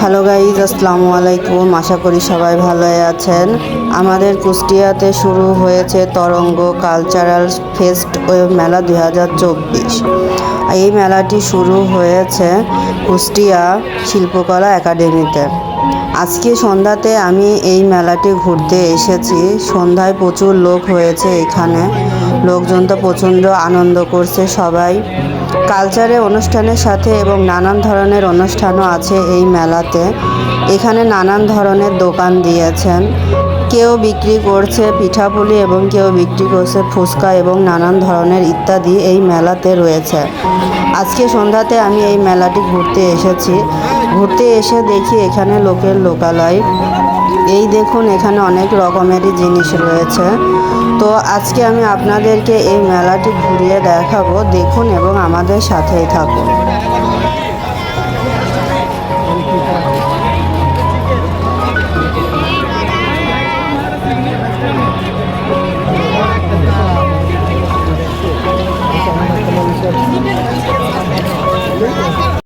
Hello guys আসসালামু আলাইকুম। আশা করি সবাই ভালোই আছেন। আমাদের কুষ্টিয়াতে শুরু হয়েছে তরঙ্গ কালচারাল ফেস্ট মেলা দুই হাজার চব্বিশ। এই মেলাটি শুরু হয়েছে কুষ্টিয়া শিল্পকলা একাডেমিতে। আজকে সন্ধ্যাতে আমি এই মেলাটি ঘুরতে এসেছি। সন্ধ্যায় প্রচুর লোক হয়েছে এখানে। লোকজন তো প্রচণ্ড আনন্দ করছে সবাই। কালচারে অনুষ্ঠানের সাথে এবং নানান ধরনের অনুষ্ঠানও আছে এই মেলাতে। এখানে নানান ধরনের দোকান দিয়েছেন। কেউ বিক্রি করছে পিঠাপুলি এবং কেউ বিক্রি করছে ফুচকা এবং নানান ধরনের ইত্যাদি এই মেলাতে রয়েছে। আজকে সন্ধ্যাতে আমি এই মেলাটি ঘুরতে এসেছি। ঘুরতে এসে দেখি এখানে লোকের লোকালয়। এই দেখুন, এখানে অনেক রকমেরই জিনিস রয়েছে। তো আজকে আমি আপনাদেরকে এই মেলাটি ঘুরিয়ে দেখাবো। দেখুন এবং আমাদের সাথেই থাকুন।